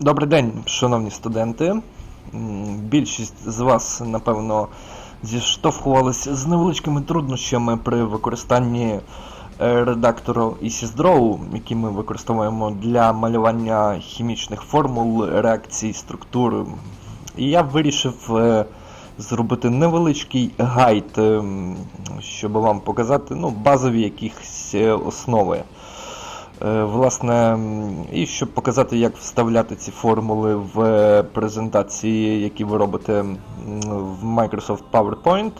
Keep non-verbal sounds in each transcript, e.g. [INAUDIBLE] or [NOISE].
Добрий день, шановні студенти. Більшість з вас, напевно, зіштовхувалися з невеличкими труднощами при використанні е, редактору EasyDraw, який ми використовуємо для малювання хімічних формул, реакцій, структур. І я вирішив е, зробити невеличкий гайд, ем, щоб вам показати ну, базові якісь е, основи. Е, Власне, і щоб показати, як вставляти ці формули в е, презентації, які ви робите в Microsoft PowerPoint,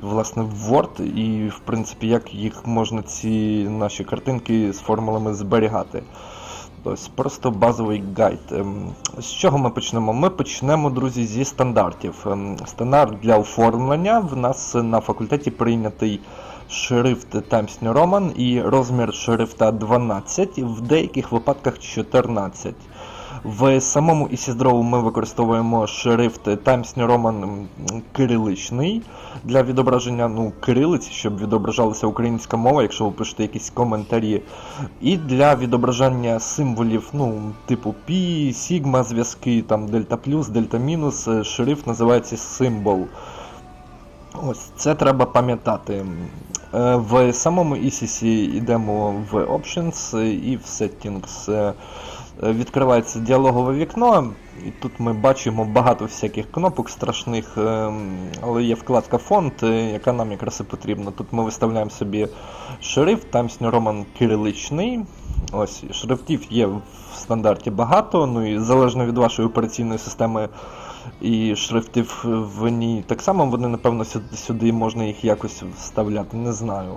власне, в Word, і, в принципі, як їх можна ці наші картинки з формулами зберігати. Ось просто базовий гайд. Ем, З чого ми почнемо? Ми почнемо, друзі, зі стандартів. Ем, Стандарт для оформлення в нас на факультеті прийнятий шрифт Times New Roman і розмір шрифта 12, в деяких випадках 14. В самому EasyDraw ми використовуємо шрифт Times New Roman кириличний для відображення ну, кирилиці, щоб відображалася українська мова, якщо ви пишете якісь коментарі. І для відображення символів, ну, типу пі, сігма, зв'язки, там дельта плюс, дельта мінус, е, шрифт називається символ. Ось це треба пам'ятати. Е, В самому ECC йдемо в Options е, і в Settings. Е, Відкривається діалогове вікно, і тут ми бачимо багато всяких кнопок страшних, ем, але є вкладка фонд, яка нам якраз і потрібна. Тут ми виставляємо собі шрифт, Times New Roman кириличний. Ось, шрифтів є в стандарті багато, ну і залежно від вашої операційної системи і шрифтів в ній так само вони, напевно, сюди, можна їх якось вставляти, не знаю.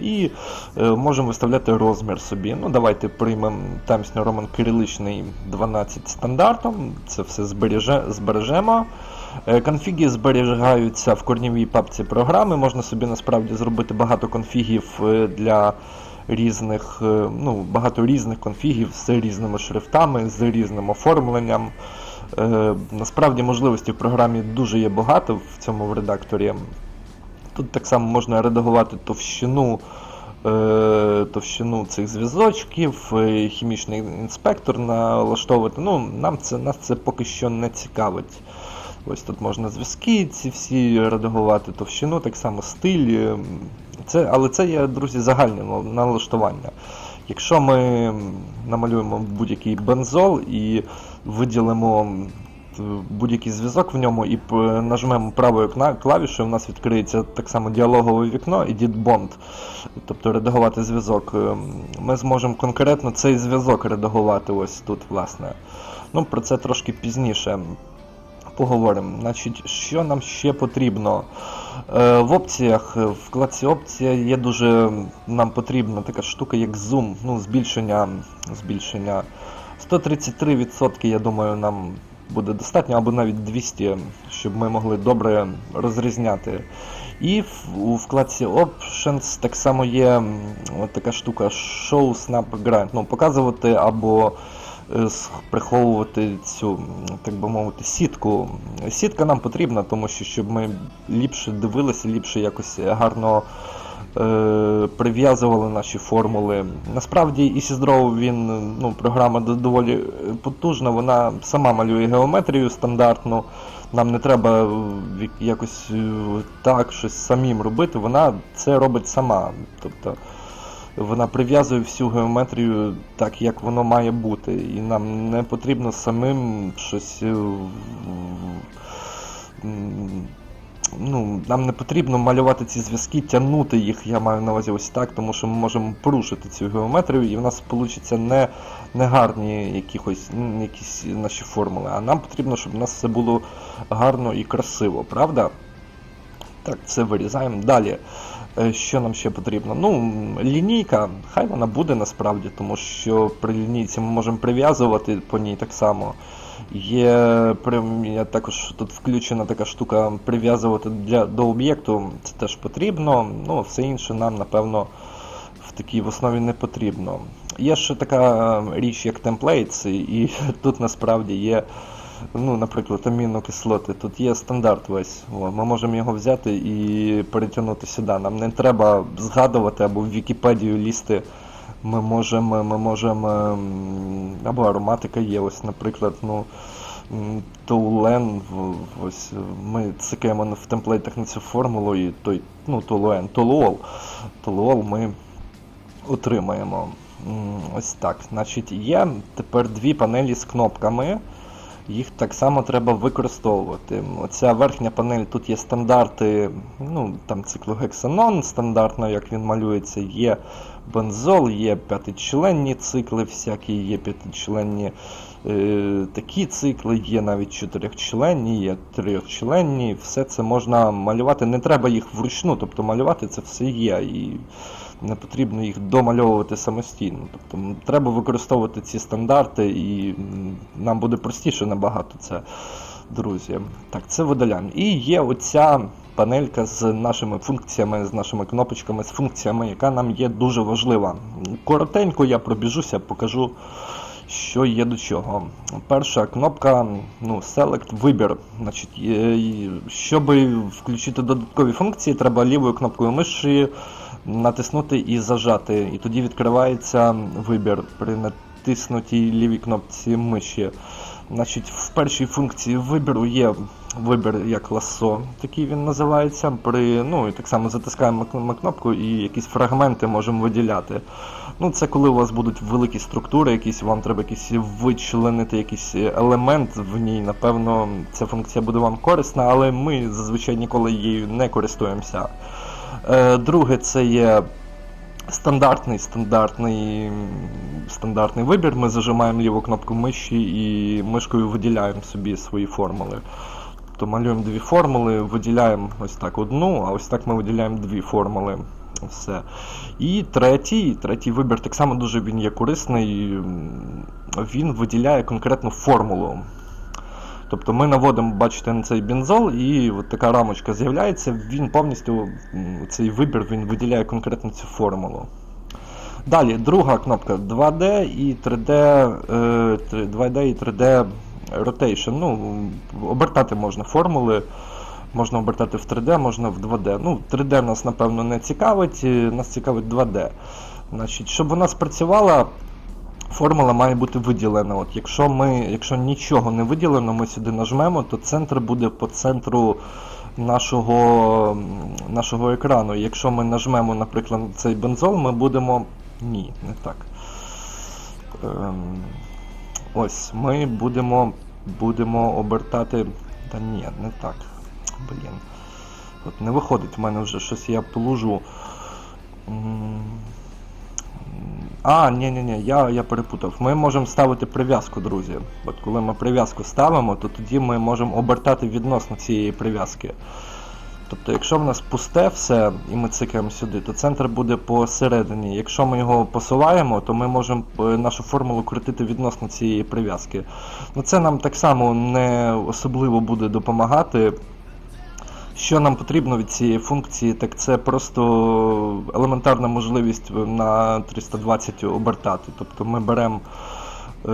І е, можемо виставляти розмір собі. Ну, давайте приймемо Times New Roman кириличний 12 стандартом, це все збереже, збережемо. Е, Конфіги зберігаються в корнівій папці програми. Можна собі насправді зробити багато конфігів е, для різних, ну, багато різних конфігів з різними шрифтами, з різним оформленням. Е, Насправді можливостей в програмі дуже є багато в цьому редакторі. Тут так само можна редагувати товщину, е, товщину цих зв'язочків, е, хімічний інспектор налаштовувати. Ну, нам це, нас це поки що не цікавить. Ось тут можна зв'язки ці всі редагувати, товщину, так само стиль. Це, але це є, друзі, загальне налаштування. Якщо ми намалюємо будь-який бензол і виділимо будь-який зв'язок в ньому і нажмемо правою клавішою, у нас відкриється так само діалогове вікно Edit Bond, тобто редагувати зв'язок. Ем, Ми зможемо конкретно цей зв'язок редагувати ось тут, власне. Ну, про це трошки пізніше поговоримо. Значить, що нам ще потрібно? Е, в опціях, е, в вкладці опція є дуже нам потрібна така штука, як зум, ну, збільшення, збільшення. 133%, я думаю, нам буде достатньо, або навіть 200, щоб ми могли добре розрізняти. І у вкладці Options так само є от така штука Show Snap Grind, ну, показувати або е, приховувати цю, так би мовити, сітку. Сітка нам потрібна, тому що щоб ми ліпше дивилися, ліпше якось гарно прив'язували наші формули. Насправді EasyDraw, він, ну, програма доволі е, потужна, вона сама малює геометрію стандартну. Нам не треба е, якось е, так щось самим робити, вона це робить сама. Тобто вона прив'язує всю геометрію так, як воно має бути. І нам не потрібно самим щось. Ну, нам не потрібно малювати ці зв'язки, тягнути їх, я маю на увазі ось так, тому що ми можемо порушити цю геометрію, і в нас вийде не, не гарні якихось, якісь наші формули. А нам потрібно, щоб у нас все було гарно і красиво, правда? Так, це вирізаємо. Далі. Е, Що нам ще потрібно? Ну, лінійка, хай вона буде насправді, тому що при лінійці ми можемо прив'язувати по ній так само. Є прям, також тут включена така штука прив'язувати для, до об'єкту, це теж потрібно. Ну, все інше нам, напевно, в такій в основі не потрібно. Є ще така е, річ, як templates, і [LAUGHS] тут насправді є ну, наприклад, амінокислоти, тут є стандарт весь. Ми можемо його взяти і перетягнути сюди. Нам не треба згадувати або в Вікіпедію лізти ми можемо, ми можемо, ем, або ароматика є, ось, наприклад, ну, Тоулен, ось е, ми цикаємо в темплейтах на цю формулу і той, ну, Толуен, Толуол, Толуол ми отримаємо. Ось так. Значить, є тепер дві панелі з кнопками. Їх так само треба використовувати. Оця верхня панель, тут є стандарти, ну там циклогексанон, стандартно, як він малюється, є бензол, є п'ятичленні цикли, всякі, є п'ятичленні е, такі цикли, є навіть чотирьохчленні, є трьохчленні. Все це можна малювати. Не треба їх вручну, тобто малювати це все є. І не потрібно їх домальовувати самостійно. Тобто треба використовувати ці стандарти, і нам буде простіше набагато це, друзі. Так, це видаляємо. І є оця панелька з нашими функціями, з нашими кнопочками, з функціями, яка нам є дуже важлива. Коротенько я пробіжуся, покажу. Що є до чого? Перша кнопка ну, Select вибір. Значить, е, щоб включити додаткові функції, треба лівою кнопкою миші натиснути і зажати. І тоді відкривається вибір при натиснутій лівій кнопці миші. Значить, в першій функції вибіру є вибір як ласо, такий він називається. При, ну, і так само затискаємо кн- кнопку і якісь фрагменти можемо виділяти. Ну, це коли у вас будуть великі структури, якісь, вам треба якісь вичленити якийсь елемент в ній. Напевно, ця функція буде вам корисна, але ми зазвичай ніколи її не користуємося. Е, Друге, це є стандартний, стандартний, стандартний вибір. Ми зажимаємо ліву кнопку миші і мишкою виділяємо собі свої формули. Тобто малюємо дві формули, виділяємо ось так одну, а ось так ми виділяємо дві формули. Все. І третій, третій вибір так само дуже він є корисний. Він виділяє конкретну формулу. Тобто ми наводимо, бачите, на цей бензол, і от така рамочка з'являється, він повністю, цей вибір він виділяє конкретно цю формулу. Далі, друга кнопка 2D і 3D, е, 2D і 3D Rotation. Ну, обертати можна формули, можна обертати в 3D, можна в 2D. Ну, 3D нас, напевно, не цікавить, е, нас цікавить 2D. Значить, щоб вона спрацювала, формула має бути виділена. От якщо ми, якщо нічого не виділено, ми сюди нажмемо, то центр буде по центру нашого, нашого екрану. Якщо ми нажмемо, наприклад, на цей бензол, ми будемо. Ні, не так. Ем, ось, ми будемо, будемо обертати. Та ні, не так. Блін. От не виходить в мене вже щось я плужу. А, ні, ні, ні, я, я перепутав. Ми можемо ставити прив'язку, друзі. От коли ми прив'язку ставимо, то тоді ми можемо обертати відносно цієї прив'язки. Тобто, якщо в нас пусте все і ми цикаємо сюди, то центр буде посередині. Якщо ми його посуваємо, то ми можемо е, нашу формулу крутити відносно цієї прив'язки. Ну це нам так само не особливо буде допомагати. Що нам потрібно від цієї функції, так це просто елементарна можливість на 320 обертати. Тобто ми беремо, е,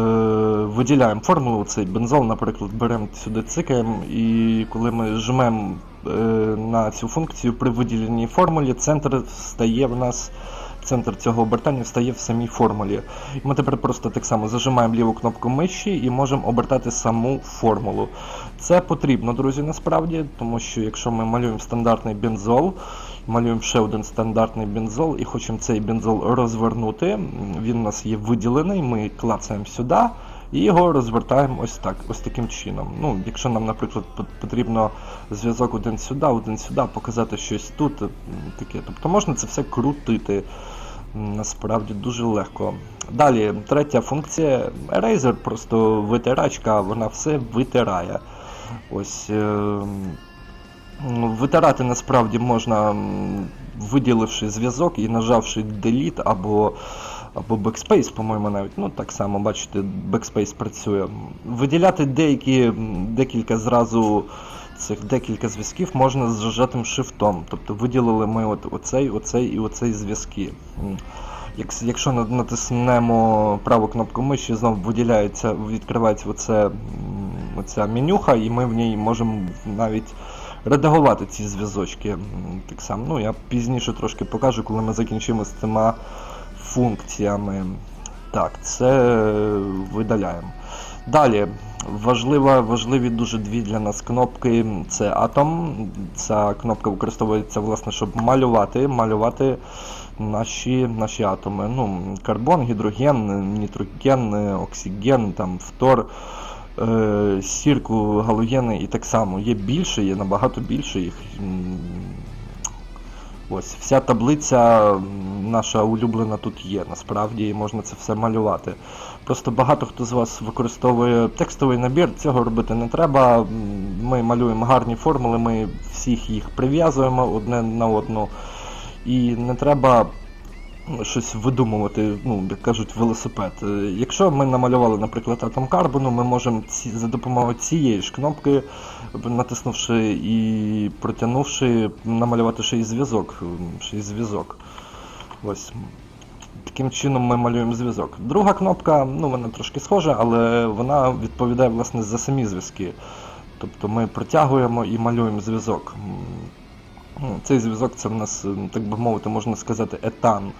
виділяємо формулу, цей бензол, наприклад, беремо сюди цикаємо, і коли ми жмемо е, на цю функцію при виділеній формулі, центр стає в нас. Центр цього обертання стає в самій формулі. Ми тепер просто так само зажимаємо ліву кнопку миші і можемо обертати саму формулу. Це потрібно, друзі, насправді, тому що якщо ми малюємо стандартний бензол, малюємо ще один стандартний бензол і хочемо цей бензол розвернути, він у нас є виділений, ми клацаємо сюди і його розвертаємо ось так, ось таким чином. Ну, якщо нам, наприклад, потрібно зв'язок один сюди, один сюди, показати щось тут, таке. Тобто можна це все крутити. Насправді дуже легко. Далі, третя функція Eraser, просто витирачка, вона все витирає. Ось. е, Витирати насправді можна, виділивши зв'язок і нажавши Delete або, або Backspace, по-моєму, навіть. Ну, так само, бачите, Backspace працює. Виділяти деякі, декілька зразу цих декілька зв'язків можна з зажатим шифтом. Тобто виділили ми от оцей, оцей і оцей зв'язки. Якщо натиснемо праву кнопку миші, знову виділяється, відкривається оце, оця менюха, і ми в ній можемо навіть редагувати ці зв'язочки. Так само, ну я пізніше трошки покажу, коли ми закінчимо з цими функціями. Так, це видаляємо. Далі, важлива, важливі дуже дві для нас кнопки. Це атом. Ця кнопка використовується, власне, щоб малювати, малювати наші наші атоми. Ну, Карбон, гідроген, нітроген, оксиген, там, фтор, е, сірку, галогени і так само. Є більше, є набагато більше їх. Ось, вся таблиця наша улюблена тут є. Насправді і можна це все малювати. Просто багато хто з вас використовує текстовий набір, цього робити не треба. Ми малюємо гарні формули, ми всіх їх прив'язуємо одне на одну. І не треба ну, щось видумувати, ну, як кажуть, велосипед. Е, Якщо ми намалювали, наприклад, атом карбону, ми можемо ці, за допомогою цієї ж кнопки, натиснувши і протягнувши, намалювати ще й зв'язок. Ще й зв'язок. Ось. Таким чином ми малюємо зв'язок. Друга кнопка, ну вона трошки схожа, але вона відповідає власне за самі зв'язки. Тобто ми протягуємо і малюємо зв'язок. Ну, Цей зв'язок це в нас, так би мовити, можна сказати, етан.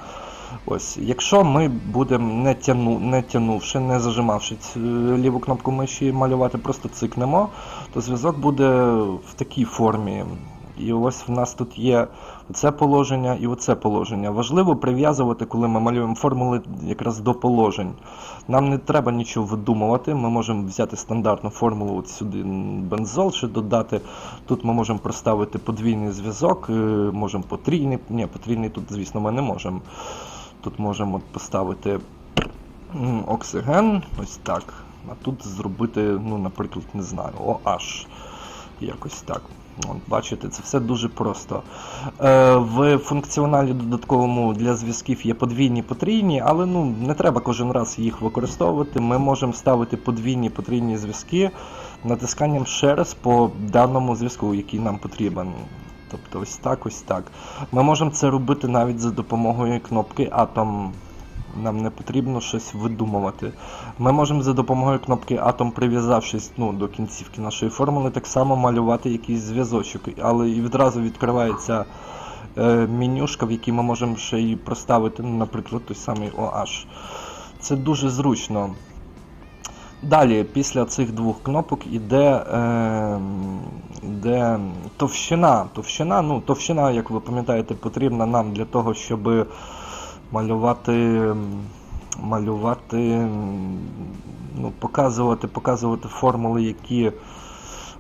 Ось, якщо ми будемо не, тяну, не тянувши, не зажимавши ць- ліву кнопку миші малювати, просто цикнемо, то зв'язок буде в такій формі. І ось в нас тут є оце положення і оце положення. Важливо прив'язувати, коли ми малюємо формули якраз до положень. Нам не треба нічого видумувати. Ми можемо взяти стандартну формулу от сюди бензол, ще додати. Тут ми можемо проставити подвійний зв'язок, е, можемо потрійний. Ні, потрійний тут, звісно, ми не можемо. Тут можемо поставити оксиген, ось так. А тут зробити, ну, наприклад, не знаю, OH. Якось так. От, бачите, це все дуже просто. Е, в функціоналі додатковому для зв'язків є подвійні потрійні, але ну, не треба кожен раз їх використовувати. Ми можемо ставити подвійні потрійні зв'язки натисканням ще раз по даному зв'язку, який нам потрібен. Тобто ось так, ось так. Ми можемо це робити навіть за допомогою кнопки Atom. Нам не потрібно щось видумувати. Ми можемо за допомогою кнопки Atom, прив'язавшись ну, до кінцівки нашої формули, так само малювати якийсь зв'язочок. Але і відразу відкривається е, менюшка, в якій ми можемо ще і проставити, ну, наприклад, той самий OH. Це дуже зручно. Далі, після цих двох кнопок іде, е, товщина. Товщина, ну, товщина, як ви пам'ятаєте, потрібна нам для того, щоб малювати, малювати, ну, показувати, показувати формули, які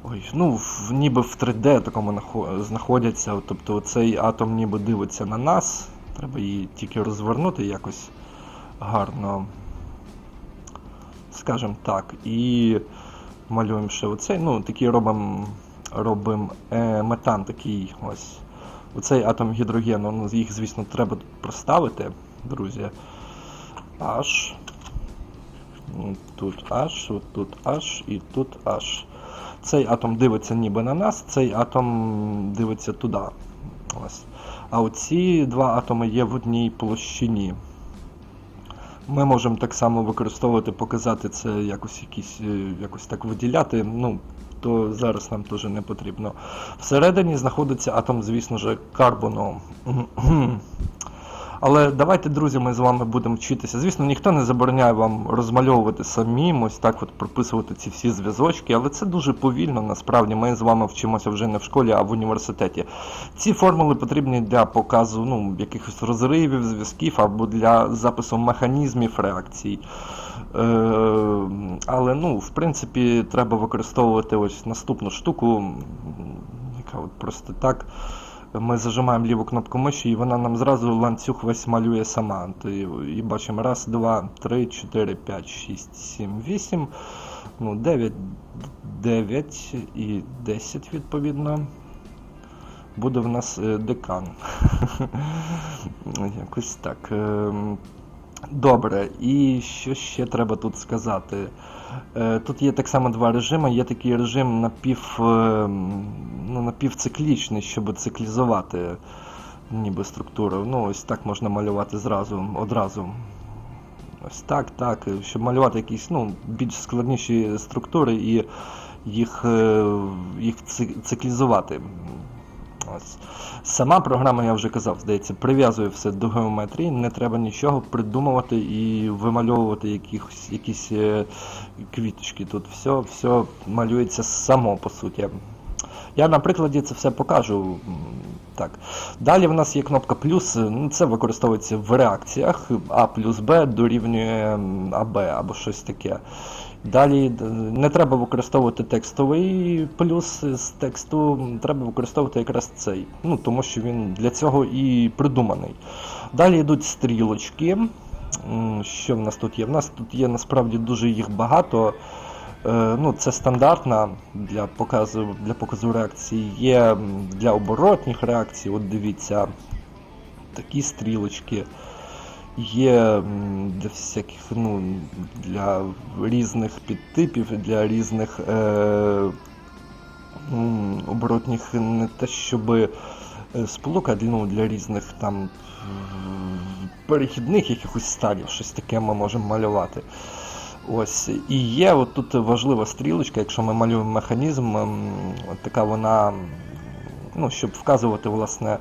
ой, ну, ніби в 3D такому знаходяться. Тобто цей атом ніби дивиться на нас. Треба її тільки розвернути якось гарно скажімо так, і малюємо ще оцей, ну, такий робимо робим, е, метан такий ось. Оцей атом гідрогену, ну, їх, звісно, треба проставити, друзі. H. Тут H, тут H і тут H. Цей атом дивиться ніби на нас, цей атом дивиться туди. Ось. А оці два атоми є в одній площині. Ми можемо так само використовувати, показати це якось якісь, е, якось так виділяти. Ну, то зараз нам теж не потрібно. Всередині знаходиться атом, звісно ж, карбону. [CLEARS THROAT] Але давайте, друзі, ми з вами будемо вчитися. Звісно, ніхто не забороняє вам розмальовувати самим, ось так от прописувати ці всі зв'язочки, але це дуже повільно. Насправді ми з вами вчимося вже не в школі, а в університеті. Ці формули потрібні для показу ну, якихось розривів, зв'язків або для запису механізмів реакцій. Е, але ну, в принципі, треба використовувати ось наступну штуку, яка от просто так. Ми зажимаємо ліву кнопку миші, і вона нам зразу ланцюг весь малює сама. І, бачимо раз, два, три, чотири, п'ять, шість, сім, вісім, ну, дев'ять, дев'ять і десять відповідно. Буде в нас е, декан. [LAUGHS] Якось так. Добре, і що ще треба тут сказати? Е, Тут є так само два режими. Є такий режим напів, е, ну, напівциклічний, щоб циклізувати ніби структуру. Ну, ось так можна малювати зразу, одразу. Ось так, так. Щоб малювати якісь ну, більш складніші структури і їх, е, їх циклізувати. Ось. Сама програма, я вже казав, здається, прив'язує все до геометрії, не треба нічого придумувати і вимальовувати якісь, якісь е, квіточки. Тут все, все малюється само по суті. Я на прикладі це все покажу. Так. Далі в нас є кнопка плюс, ну, це використовується в реакціях А плюс Б дорівнює АБ або щось таке. Далі не треба використовувати текстовий плюс з тексту, треба використовувати якраз цей, ну, тому що він для цього і придуманий. Далі йдуть стрілочки. Що в нас тут є? В нас тут є насправді дуже їх багато. Е, Ну, це стандартна для показу, для показу реакції. Є для оборотніх реакцій, от дивіться, такі стрілочки. Є для всяких, ну, для різних підтипів, для різних е, оборотних не те, щоб сполук, а для, ну, для різних там перехідних якихось стадій, щось таке ми можемо малювати. Ось, і є от тут важлива стрілочка, якщо ми малюємо механізм, от така вона, ну, щоб вказувати, власне,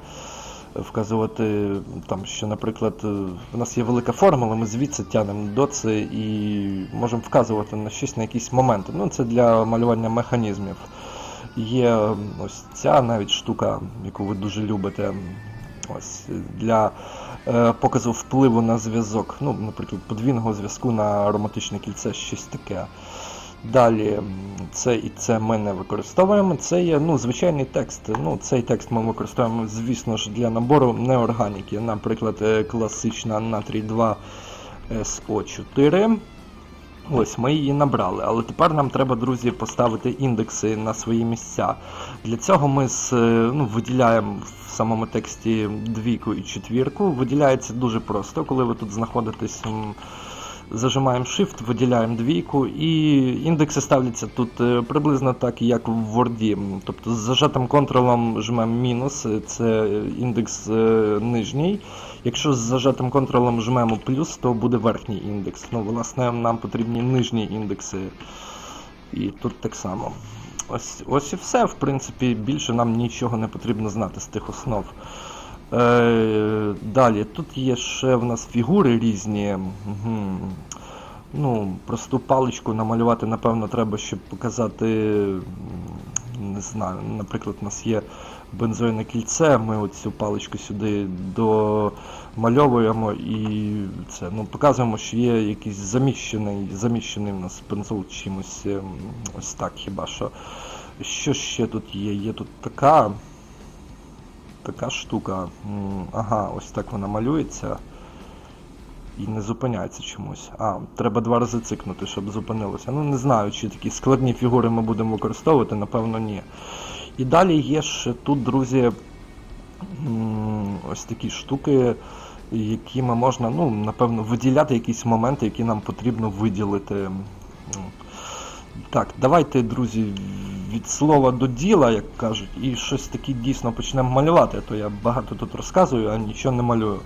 вказувати, там, що, наприклад, е, в нас є велика формула, ми звідси тягнемо до це і можемо вказувати на щось, на якісь моменти. Ну, це для малювання механізмів. Є ось ця навіть штука, яку ви дуже любите. Ось для е, показу впливу на зв'язок. Ну, наприклад, подвійного зв'язку на ароматичне кільце, щось таке. Далі це і це ми не використовуємо. Це є ну, звичайний текст. Ну, цей текст ми використовуємо, звісно ж, для набору неорганіки. Наприклад, е, класична натрій 2 СО4. Ось ми її набрали, але тепер нам треба, друзі, поставити індекси на свої місця. Для цього ми з, е, ну, виділяємо в самому тексті двійку і четвірку. Виділяється дуже просто, коли ви тут знаходитесь. Зажимаємо Shift, виділяємо двійку, і індекси ставляться тут е, приблизно так, як в Word. Тобто з зажатим контролем жмемо мінус, е, це індекс е, нижній. Якщо з зажатим контролем жмемо плюс, то буде верхній індекс. Ну, власне, нам потрібні нижні індекси. І тут так само. Ось, ось і все. В принципі, більше нам нічого не потрібно знати з тих основ. Е, далі, тут є ще в нас фігури різні. Угу. Ну, просту паличку намалювати, напевно, треба, щоб показати. Не знаю, наприклад, у нас є бензойне кільце, ми оцю паличку сюди домальовуємо і це, ну, показуємо, що є якийсь заміщений, заміщений в нас бензол чимось. ем, Ось так хіба що. Що ще тут є? Є тут така. Така штука. Ага, ось так вона малюється. І не зупиняється чомусь. А, треба два рази цикнути, щоб зупинилося. Ну не знаю, чи такі складні фігури ми будемо використовувати, напевно, ні. І далі є ще тут, друзі, ось такі штуки, якими можна, ну, напевно, виділяти якісь моменти, які нам потрібно виділити. Так, давайте, друзі, від слова до діла, як кажуть, і щось таке дійсно почнемо малювати, а то я багато тут розказую, а нічого не малюю.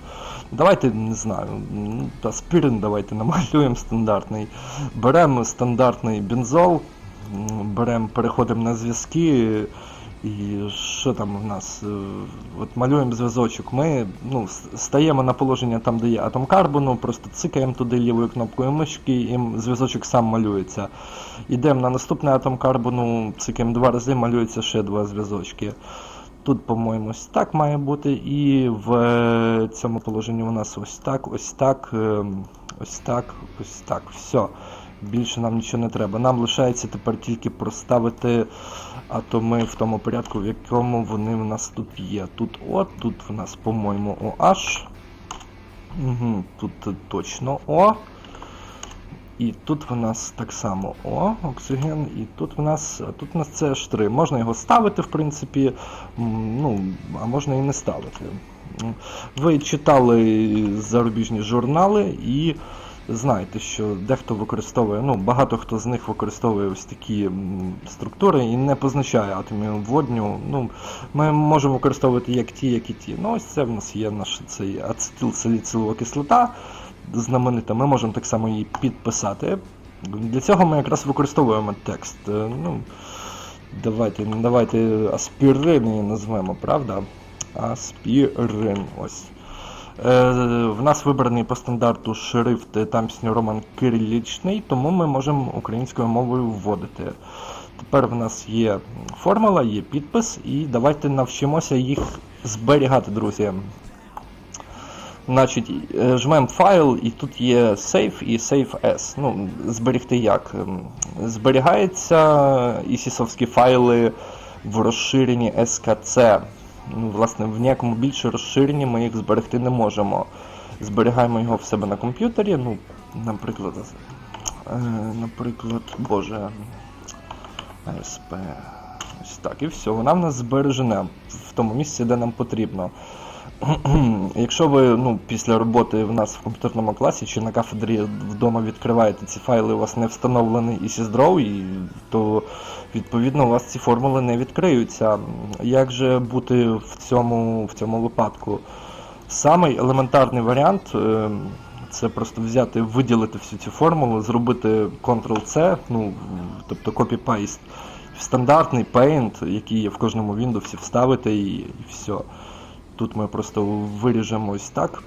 Давайте, не знаю, ну, аспірин давайте намалюємо стандартний. Беремо стандартний бензол, беремо, переходимо на зв'язки. І що там в нас? Е, От малюємо зв'язочок. Ми ну, стаємо на положення там, де є атом карбону, просто цикаємо туди лівою кнопкою мишки, і зв'язочок сам малюється. Йдемо на наступний атом карбону, цикаємо два рази, малюється ще два зв'язочки. Тут, по-моєму, ось так має бути, і в е, цьому положенні у нас ось так, ось так, ем, ось так, ось так. Все. Більше нам нічого не треба. Нам лишається тепер тільки проставити атоми в тому порядку, в якому вони в нас тут є. Тут О, тут в нас, по-моєму, OH. Угу, тут точно О. І тут в нас так само О, оксиген, і тут в нас, тут в нас це H3. Можна його ставити, в принципі, ну, а можна і не ставити. Ви читали зарубіжні журнали і знаєте, що дехто використовує, ну, багато хто з них використовує ось такі структури і не позначає атомів водню. Ну, ми можемо використовувати як ті, як і ті. Ну, ось це в нас є наш цей ацетилсаліцилова кислота знаменита, ми можемо так само її підписати. Для цього ми якраз використовуємо текст. Ну, Давайте, давайте аспірин її назвемо, правда? Аспірин. Ось. Е, в нас вибраний по стандарту шрифт тамсний роман кирилічний, тому ми можемо українською мовою вводити. Тепер в нас є формула, є підпис, і давайте навчимося їх зберігати, друзі. Значить, е, жмемо файл, і тут є Save і Save As. Ну, зберегти як? Ем, Зберігаються ісісовські файли в розширенні SKC. Ну, власне, в ніякому більше розширенні ми їх зберегти не можемо. Зберігаємо його в себе на комп'ютері. Ну, наприклад, е, наприклад, боже. АСП. Ось так, і все. Вона в нас збережена в тому місці, де нам потрібно. [CLEARS THROAT] Якщо ви ну, після роботи в нас в комп'ютерному класі чи на кафедрі вдома відкриваєте ці файли, у вас не встановлений і, то відповідно у вас ці формули не відкриються. Як же бути в цьому, в цьому випадку? Самий елементарний варіант е, це просто взяти, виділити всю цю формулу, зробити Ctrl-C, ну, тобто copy-paste, стандартний Paint, який є в кожному Windows, вставити і, і все. Тут ми просто виріжемо ось так.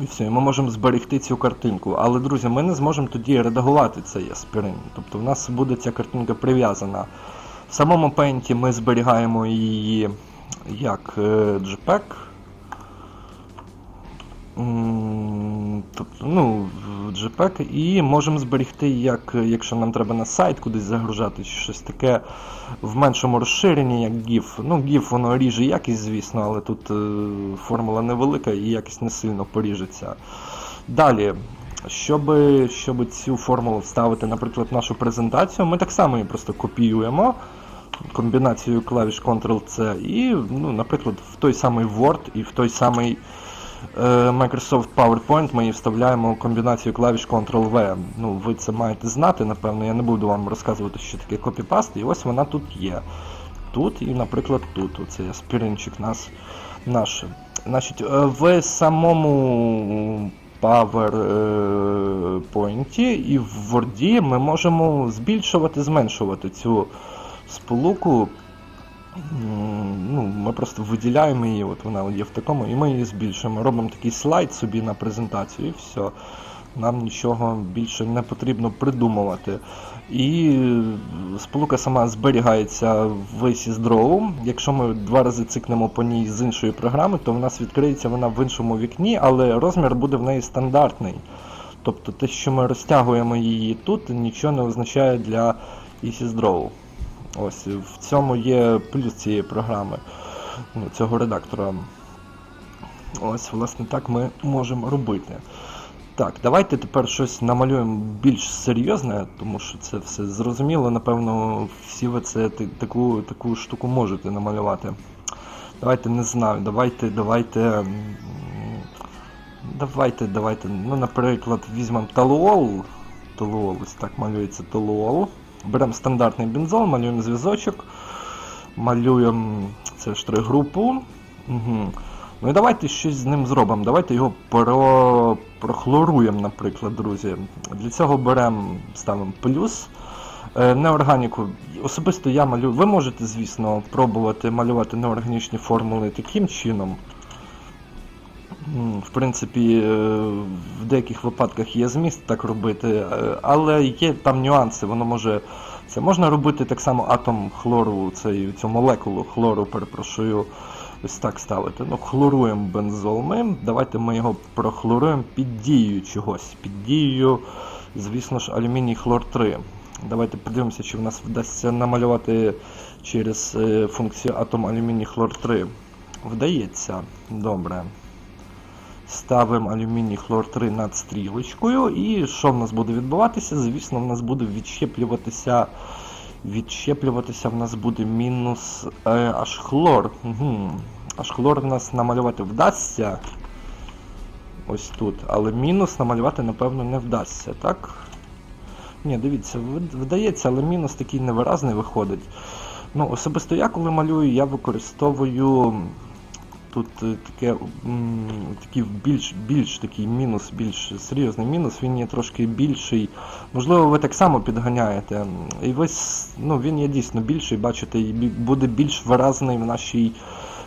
І все, ми можемо зберегти цю картинку. Але, друзі, ми не зможемо тоді редагувати цей аспірин. Тобто в нас буде ця картинка прив'язана. В самому пенті ми зберігаємо її як е, JPEG. Тобто, ну, JPEG і можемо зберегти, як, якщо нам треба на сайт кудись загружати, чи щось таке в меншому розширенні, як GIF. Ну, GIF воно ріже якість, звісно, але тут е, формула невелика і якість не сильно поріжеться. Далі, щоб, щоб цю формулу вставити, наприклад, в нашу презентацію, ми так само її просто копіюємо комбінацією клавіш Ctrl-C і, ну, наприклад, в той самий Word і в той самий Microsoft PowerPoint ми вставляємо комбінацію клавіш Ctrl-V. Ну, ви це маєте знати, напевно, я не буду вам розказувати, що таке копіпаст, і ось вона тут є. Тут і, наприклад, тут. Оцей аспіринчик нас, наш. Значить, е, в самому PowerPoint і в Word ми можемо збільшувати, зменшувати цю сполуку. Ну, ми просто виділяємо її, от вона є в такому, і ми її збільшуємо. Робимо такий слайд собі на презентацію і все. Нам нічого більше не потрібно придумувати. І сполука сама зберігається в SysDraw. Якщо ми два рази цикнемо по ній з іншої програми, то в нас відкриється вона в іншому вікні, але розмір буде в неї стандартний. Тобто те, що ми розтягуємо її тут, нічого не означає для EasyDraw. Ось в цьому є плюс цієї програми, ну, цього редактора. Ось, власне, так ми можемо робити. Так, давайте тепер щось намалюємо більш серйозне, тому що це все зрозуміло. Напевно, всі ви це таку, таку штуку можете намалювати. Давайте не знаю, давайте, давайте. Давайте, давайте. Ну, наприклад, візьмемо талуол. Талуол, ось так малюється талуол. Беремо стандартний бензол, малюємо зв'язочок, малюємо це штрих-групу. Угу. Ну і давайте щось з ним зробимо. Давайте його про... прохлоруємо, наприклад, друзі. Для цього беремо, ставимо плюс. Е, Неорганіку. Особисто я малюю. Ви можете, звісно, пробувати малювати неорганічні формули таким чином. В принципі, е, в деяких випадках є зміст так робити, е, але є там нюанси. Воно може. Це можна робити так само атом хлору, цей, цю молекулу хлору, перепрошую, ось так ставити. Ну, хлоруємо бензол ми. Давайте ми його прохлоруємо під дією чогось. Під дією, звісно ж, алюміній хлор 3. Давайте подивимося, чи в нас вдасться намалювати через е, функцію атом алюміній хлор 3. Вдається. Добре. Ставимо алюміній хлор 3 над стрілочкою. І що в нас буде відбуватися? Звісно, в нас буде відщеплюватися. Відщеплюватися в нас буде мінус е, аж хлор. Угу. Аж хлор в нас намалювати вдасться. Ось тут. Але мінус намалювати, напевно, не вдасться, так? Ні, дивіться, вдається, але мінус такий невиразний виходить. Ну, особисто я, коли малюю, я використовую тут е, таке, такий більш, більш такий мінус, більш серйозний мінус, він є трошки більший. Можливо, ви так само підганяєте. І весь ну, він є дійсно більший, бачите, і буде більш виразний в нашій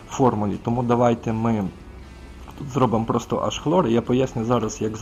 формулі. Тому давайте ми тут зробимо просто аж хлор. і Я поясню зараз, як